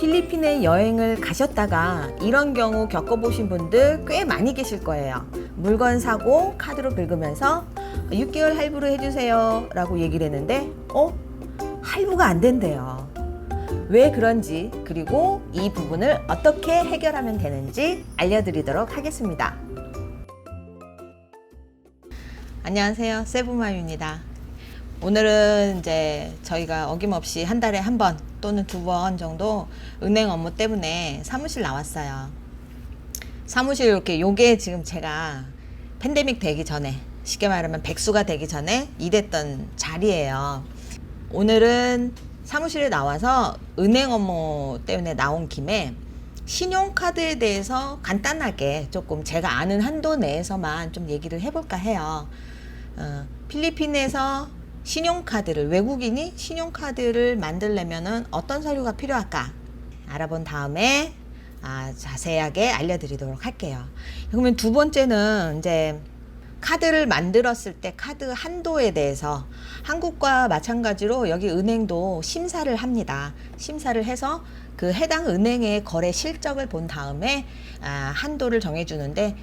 필리핀에 여행을 가셨다가 이런 경우 겪어보신 분들 꽤 많이 계실 거예요. 물건 사고 카드로 긁으면서 6개월 할부로 해주세요 라고 얘기를 했는데, 어? 할부가 안 된대요. 왜 그런지, 그리고 이 부분을 어떻게 해결하면 되는지 알려드리도록 하겠습니다. 안녕하세요. 세부마유입니다. 오늘은 이제 저희가 어김없이 한 달에 한 번 또는 두 번 정도 은행 업무 때문에 사무실 나왔어요. 사무실 이렇게 요게 지금 제가 팬데믹 되기 전에 쉽게 말하면 백수가 되기 전에 일했던 자리예요. 오늘은 사무실에 나와서 은행 업무 때문에 나온 김에 신용카드에 대해서 간단하게 조금 제가 아는 한도 내에서만 좀 얘기를 해볼까 해요. 어, 필리핀에서 신용카드를 외국인이 신용카드를 만들려면은 어떤 서류가 필요할까 알아본 다음에 아, 자세하게 알려드리도록 할게요. 그러면 두 번째는 이제 카드를 만들었을 때 카드 한도에 대해서 한국과 마찬가지로 여기 은행도 심사를 합니다. 심사를 해서 그 해당 은행의 거래 실적을 본 다음에 아, 한도를 정해주는데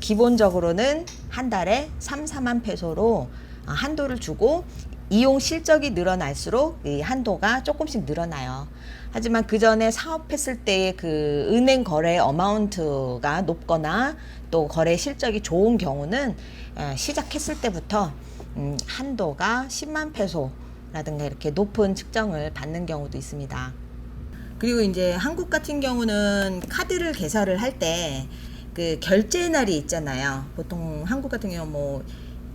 기본적으로는 한 달에 3, 4만 페소로 아, 한도를 주고 이용 실적이 늘어날수록 이 한도가 조금씩 늘어나요. 하지만 그 전에 사업했을 때의 그 은행 거래 어마운트가 높거나 또 거래 실적이 좋은 경우는 에, 시작했을 때부터 음, 한도가 10만 페소라든가 이렇게 높은 측정을 받는 경우도 있습니다. 그리고 이제 한국 같은 경우는 카드를 개설을 할 때 그 결제 날이 있잖아요. 보통 한국 같은 경우 뭐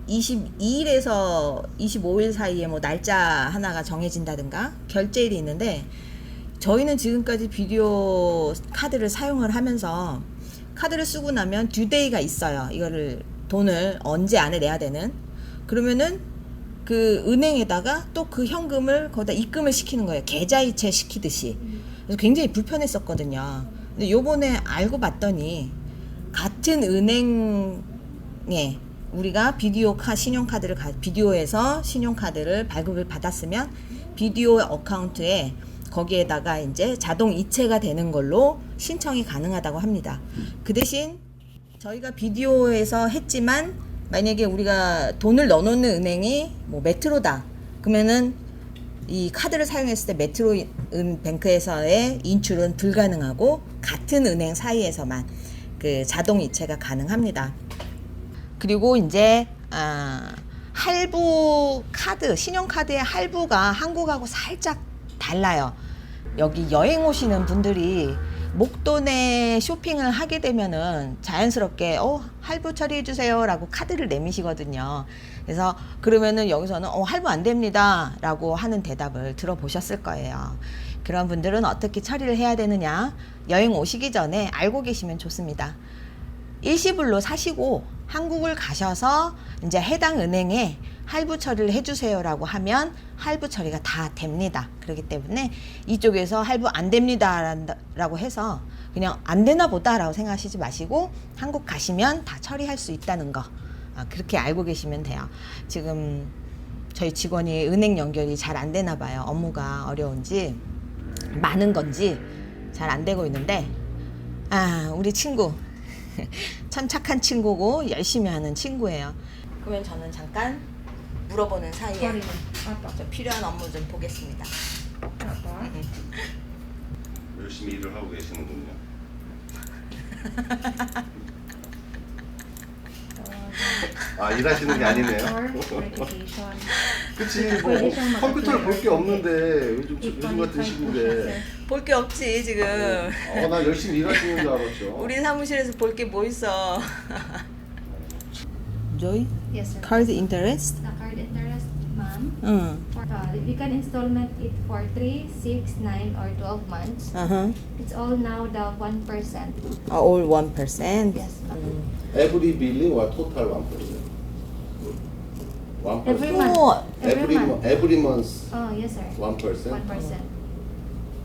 22일에서 25일 사이에 뭐 날짜 하나가 정해진다든가 결제일이 있는데 저희는 지금까지 비디오 카드를 사용을 하면서 카드를 쓰고 나면 듀데이가 있어요. 이거를 돈을 언제 안에 내야 되는. 그러면은 그 은행에다가 또 그 현금을 거기다 입금을 시키는 거예요. 계좌이체 시키듯이. 그래서 굉장히 불편했었거든요. 근데 요번에 알고 봤더니 같은 은행에 우리가 비디오 카 신용카드를 가, 비디오에서 신용카드를 발급을 받았으면 비디오 어카운트에 거기에다가 이제 자동 이체가 되는 걸로 신청이 가능하다고 합니다. 그 대신 저희가 비디오에서 했지만 만약에 우리가 돈을 넣어놓는 은행이 뭐 메트로다 그러면은 이 카드를 사용했을 때 메트로 은 뱅크에서의 인출은 불가능하고 같은 은행 사이에서만 그 자동 이체가 가능합니다. 그리고 이제 아, 할부 카드, 신용카드의 할부가 한국하고 살짝 달라요. 여기 여행 오시는 분들이 목돈에 쇼핑을 하게 되면은 자연스럽게 어 할부 처리해 주세요라고 카드를 내미시거든요. 그래서 그러면은 여기서는 어 할부 안 됩니다라고 하는 대답을 들어보셨을 거예요. 그런 분들은 어떻게 처리를 해야 되느냐 여행 오시기 전에 알고 계시면 좋습니다. 일시불로 사시고 한국을 가셔서 이제 해당 은행에 할부 처리를 해주세요라고 하면 할부 처리가 다 됩니다. 그렇기 때문에 이쪽에서 할부 안 됩니다라고 해서 그냥 안 되나 보다라고 생각하시지 마시고 한국 가시면 다 처리할 수 있다는 거 아, 그렇게 알고 계시면 돼요. 지금 저희 직원이 은행 연결이 잘 안 되나 봐요. 업무가 어려운지 많은 건지 잘 안 되고 있는데 아 우리 친구 참 착한 친구고 열심히 하는 친구예요. 그러면 저는 잠깐 물어보는 사이에. 저 필요한 업무 좀 보겠습니다. 열심히 일을 하고 계시는군요. 아 일하시는 게 아니네요. 그치 뭐 컴퓨터를 볼 게 없는데 요즘 요즘 같은 sir. 볼게 없지 지금. 어나 열심히 일하시는 줄 알았죠. 우리 사무실에서 볼 게 뭐 있어. Joy? Yes, sir. Card interest? The card interest, ma'am. 응. For, uh, we can installment it for 3, 6, 9, or 12 months. Uh-huh. It's all now the 1%. Uh, all 1%? Yes, ma'am. Every billing or total one percent. One Every percent. month. 우와. Every Every mo- month. every month Oh, yes, sir. one percent. 1%.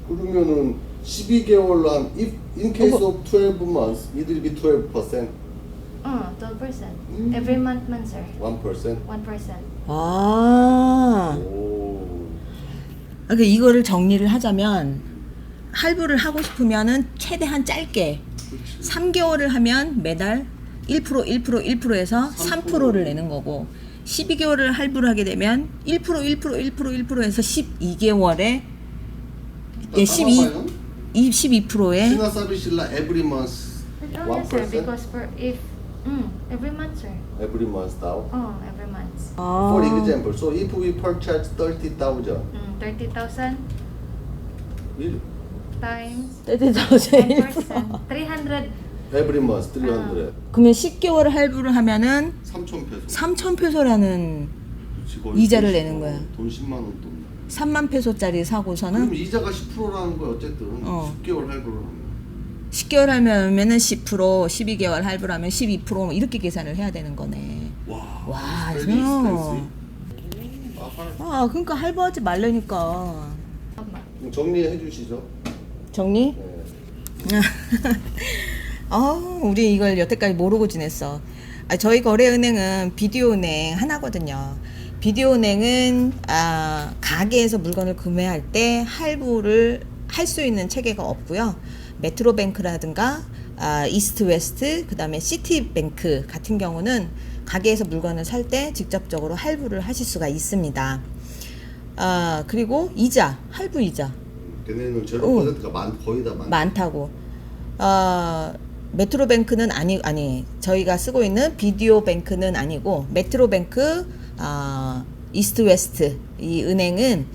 그러면은 12개월로 한 if in case of 12 months it will be 12 percent. Oh, 12%. Mm. Every month man, sir. 1 percent. 1%. 아. 오. 그러니까 이거를 정리를 하자면 할부를 하고 싶으면은 최대한 짧게 3개월을 하면 매달 1% 1% 1%에서 3%를 내는 거고 12개월을 할부를 하게 되면 1% 1% 1% 1%에서 12개월에 예, 12 12%에 시나 서비스라 every month only, 1%? sir, because for if, mm, every month, sir. every month now. Oh, every month. For example, so if we purchase 30,000, Mm, 30,000 we- times 떼떼져서 10%. 300. every month 300. 그러면 10개월 할부를 하면은 3천 페소. 3천 페소라는 그치, 거의 이자를 돈 내는 10만 거야. 원, 돈 10만 원 돈. 3만 페소짜리 그럼 사고서는 이자가 10%라는 거야 어쨌든 어. 10개월 할부를 하면. 10개월 하면은 10%, 12개월 할부를 하면 12%뭐 이렇게 계산을 해야 되는 거네. 와. 와, very expensive. 아, 할- 아, 그러니까 할부하지 말라니까. 그럼 정리해 주시죠. 정리? 네. 아, 우리 이걸 여태까지 모르고 지냈어. 아, 저희 거래은행은 비디오은행 하나거든요. 비디오은행은 아, 가게에서 물건을 구매할 때 할부를 할 수 있는 체계가 없고요. 메트로뱅크라든가 아, 이스트 웨스트, 그다음에 시티뱅크 같은 경우는 가게에서 물건을 살 때 직접적으로 할부를 하실 수가 있습니다. 아, 그리고 이자, 할부 이자. 걔네는 제로 퍼센트가 많 거의 다 많. 많다고. 어, 메트로뱅크는 아니 아니 저희가 쓰고 있는 비디오 뱅크는 아니고 메트로뱅크 어, 이스트 웨스트 이 은행은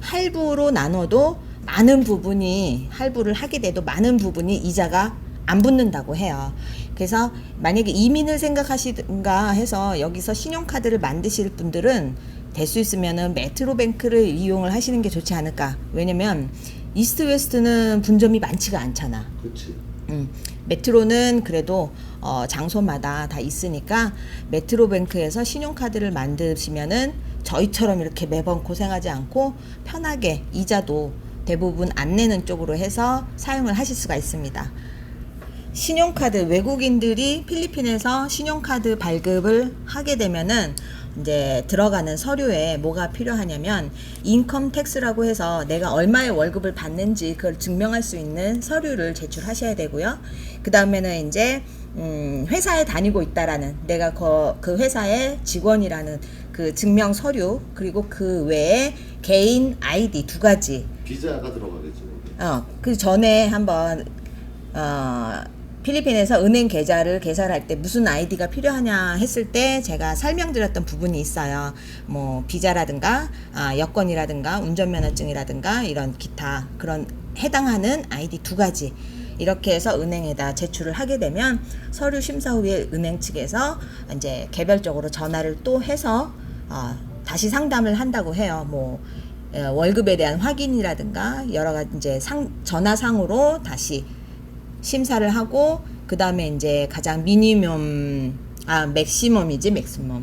할부로 나눠도 많은 부분이 할부를 하게 돼도 많은 부분이 이자가 안 붙는다고 해요. 그래서 만약에 이민을 생각하시든가 해서 여기서 신용카드를 만드실 분들은 될 수 있으면은 메트로뱅크를 이용을 하시는 게 좋지 않을까. 왜냐면 이스트 웨스트는 분점이 많지가 않잖아. 그렇지. 음, 메트로는 그래도 어, 장소마다 다 있으니까 메트로뱅크에서 신용카드를 만드시면은 저희처럼 이렇게 매번 고생하지 않고 편하게 이자도 대부분 안 내는 쪽으로 해서 사용을 하실 수가 있습니다. 신용카드 외국인들이 필리핀에서 신용카드 발급을 하게 되면은 이제 들어가는 서류에 뭐가 필요하냐면 인컴 텍스라고 해서 내가 얼마의 월급을 받는지 그걸 증명할 수 있는 서류를 제출하셔야 되고요. 그 다음에는 이제 음, 회사에 다니고 있다라는 내가 그, 그 회사의 직원이라는 그 증명 서류 그리고 그 외에 개인 아이디 두 가지 비자가 들어가겠죠. 어, 그 전에 한번 어, 필리핀에서 은행 계좌를 개설할 때 무슨 아이디가 필요하냐 했을 때 제가 설명드렸던 부분이 있어요. 뭐 비자라든가 아, 여권이라든가 운전면허증이라든가 이런 기타 그런 해당하는 아이디 두 가지 이렇게 해서 은행에다 제출을 하게 되면 서류 심사 후에 은행 측에서 이제 개별적으로 전화를 또 해서 어, 다시 상담을 한다고 해요. 뭐 어, 월급에 대한 확인이라든가 여러 가지 이제 상 전화상으로 다시 심사를 하고 그 다음에 이제 가장 미니멈 아 맥시멈이지 맥시멈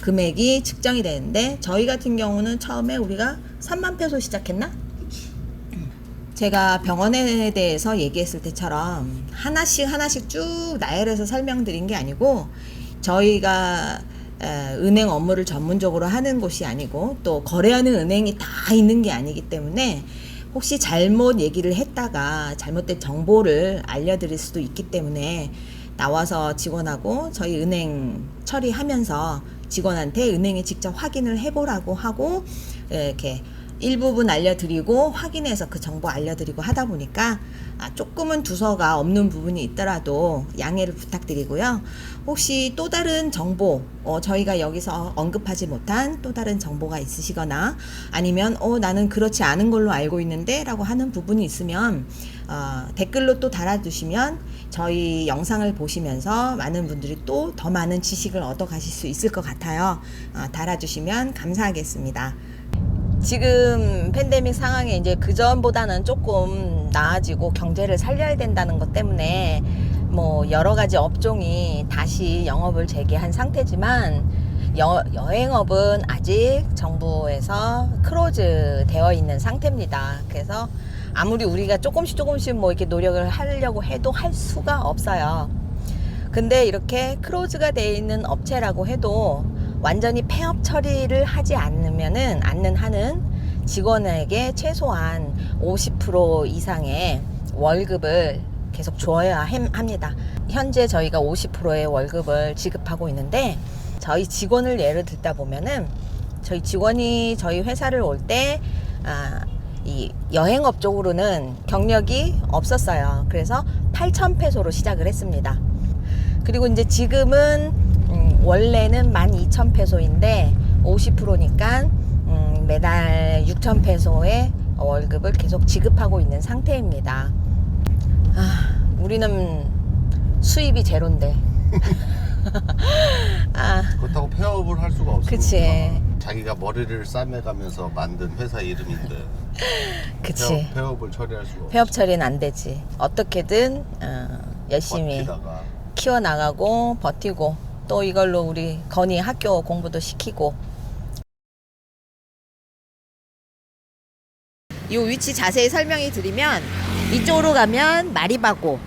금액이 측정이 되는데 저희 같은 경우는 처음에 우리가 3만 페소 시작했나? 제가 병원에 대해서 얘기했을 때처럼 하나씩 하나씩 쭉 나열해서 설명드린 게 아니고 저희가 에, 은행 업무를 전문적으로 하는 곳이 아니고 또 거래하는 은행이 다 있는 게 아니기 때문에 혹시 잘못 얘기를 했다가 잘못된 정보를 알려드릴 수도 있기 때문에 나와서 직원하고 저희 은행 처리하면서 직원한테 은행에 직접 확인을 해보라고 하고 이렇게 일부분 알려드리고 확인해서 그 정보 알려드리고 하다 보니까 아, 조금은 두서가 없는 부분이 있더라도 양해를 부탁드리고요. 혹시 또 다른 정보, 어, 저희가 여기서 언급하지 못한 또 다른 정보가 있으시거나 아니면 어, 나는 그렇지 않은 걸로 알고 있는데 라고 하는 부분이 있으면 어, 댓글로 또 달아주시면 저희 영상을 보시면서 많은 분들이 또 더 많은 지식을 얻어 가실 수 있을 것 같아요. 어, 달아주시면 감사하겠습니다. 지금 팬데믹 상황에 이제 그 전보다는 조금 나아지고 경제를 살려야 된다는 것 때문에 뭐 여러 가지 업종이 다시 영업을 재개한 상태지만 여, 여행업은 아직 정부에서 크로즈 되어 있는 상태입니다. 그래서 아무리 우리가 조금씩 조금씩 뭐 이렇게 노력을 하려고 해도 할 수가 없어요. 근데 이렇게 크로즈가 되어 있는 업체라고 해도 완전히 폐업 처리를 하지 않으면은 않는 한은 직원에게 최소한 50% 이상의 월급을 계속 줘야 함- 합니다. 현재 저희가 50%의 월급을 지급하고 있는데 저희 직원을 예를 들다 보면은 저희 직원이 저희 회사를 올때 아, 이 여행업 쪽으로는 경력이 없었어요. 그래서 8,000페소로 시작을 했습니다. 그리고 이제 지금은 음, 원래는 12,000페소인데 50%니까 음, 매달 6,000페소의 월급을 계속 지급하고 있는 상태입니다. 아, 우리는 수입이 제로인데. 아, 그렇다고 폐업을 할 수가 없으니까 그치. 자기가 머리를 싸매가면서 만든 회사 이름인데 그치. 폐업, 폐업을 처리할 수가 없어 폐업 처리는 안 되지. 어떻게든 어, 열심히 버티다가 키워 나가고 버티고 또 이걸로 우리 건이 학교 공부도 시키고. 이 위치 자세히 설명이 드리면 이쪽으로 가면 마리바고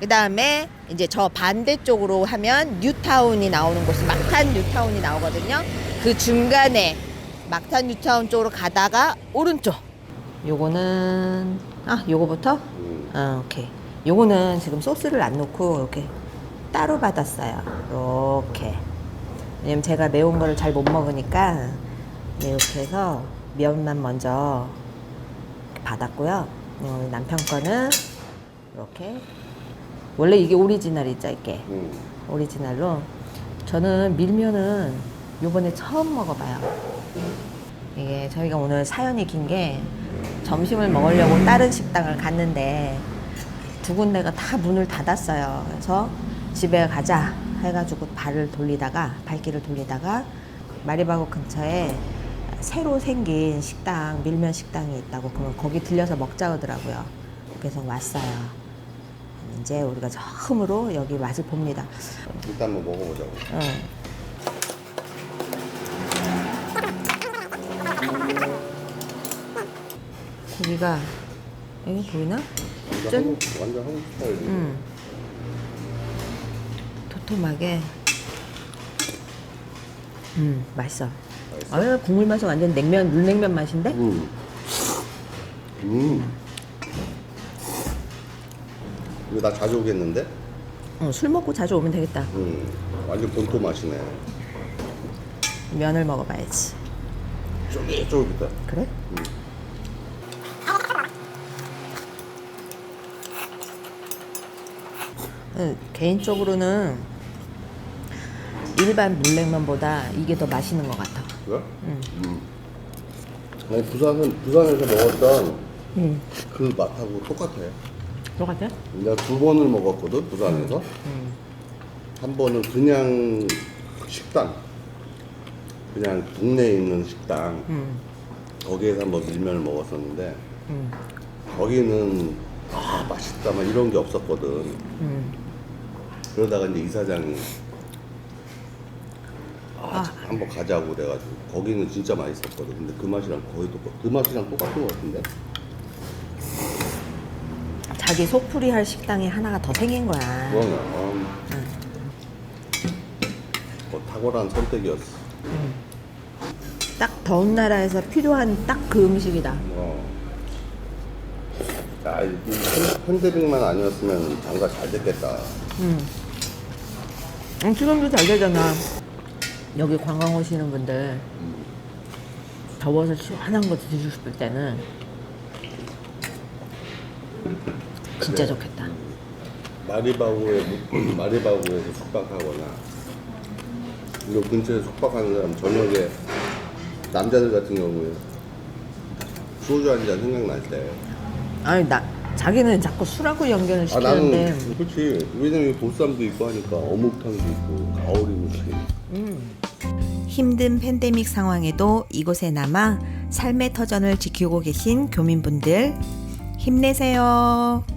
그 다음에 이제 저 반대쪽으로 하면 뉴타운이 나오는 곳이 막탄 뉴타운이 나오거든요. 그 중간에 막탄 뉴타운 쪽으로 가다가 오른쪽. 요거는 아 요거부터 음. 아, 오케이. 요거는 지금 소스를 안 넣고 이렇게 따로 받았어요. 이렇게. 왜냐면 제가 매운 거를 잘 못 먹으니까 이렇게 해서 면만 먼저 받았고요. 어, 남편 거는 이렇게. 원래 이게 오리지널이죠, 이게. 음. 오리지널로. 저는 밀면은 요번에 처음 먹어봐요. 이게 저희가 오늘 사연이 긴 게 점심을 먹으려고 다른 식당을 갔는데 두 군데가 다 문을 닫았어요. 그래서 집에 가자 해가지고 발을 돌리다가 발길을 돌리다가 마리바고 근처에 새로 생긴 식당 밀면 식당이 있다고 그럼 거기 들려서 먹자 그러더라고요. 그래서 왔어요. 이제 우리가 처음으로 여기 맛을 봅니다. 일단 한번 먹어보자고 응. 고기가 여기 보이나? 완전 짠. 한국, 완전 한국 스타일이 지 음. 음, 맛있어. 맛있어? 아, 국물 맛은 완전 냉면, 물냉면 맛인데? 음. 음. 이거 나 자주 오겠는데? 어, 술 먹고 자주 오면 되겠다. 음. 완전 본토 맛이네 면을 먹어봐야지. 쫄깃쫄깃해 그래? 음, 개인적으로는 일반 물냉면보다 이게 더 맛있는 것 같아. 그래? 음. 아니 부산은 부산에서 먹었던 음. 그 맛하고 똑같아 똑같아? 내가 두 번을 먹었거든 부산에서 음. 한 번은 그냥 식당 그냥 동네에 있는 식당 음. 거기에서 한번 밀면을 먹었었는데 음. 거기는 아 맛있다 막 이런 게 없었거든 음. 그러다가 이제 이사장이 아, 아. 자, 한번 가자고 그래가지고 거기는 진짜 맛있었거든 근데 그 맛이랑 거의 똑같 그 맛이랑 똑같은 것 같은데 자기 속풀이 할 식당이 하나가 더 생긴 거야. 그거는 음, 뭐 탁월한 선택이었어 딱 더운 나라에서 필요한 딱 그 음식이다. 어. 야, 이 팬- 팬데믹만 아니었으면 장가 잘 됐겠다. 음. 음, 지금도 잘 되잖아. 여기 관광 오시는 분들 더워서 시원한 거 드시고 싶을 때는 진짜 그래. 좋겠다. 마리바고에 묵- 마리바고에서 숙박하거나 이거 근처에 숙박하는 사람 저녁에 남자들 같은 경우에 소주 한 잔 생각날 때. 아니 나 자기는 자꾸 술하고 연결을 아 시키는데 나는 그렇지. 왜냐면 보쌈도 있고 하니까 어묵탕도 있고 가오리도 있고. 힘든 팬데믹 상황에도 이곳에 남아 삶의 터전을 지키고 계신 교민분들 힘내세요.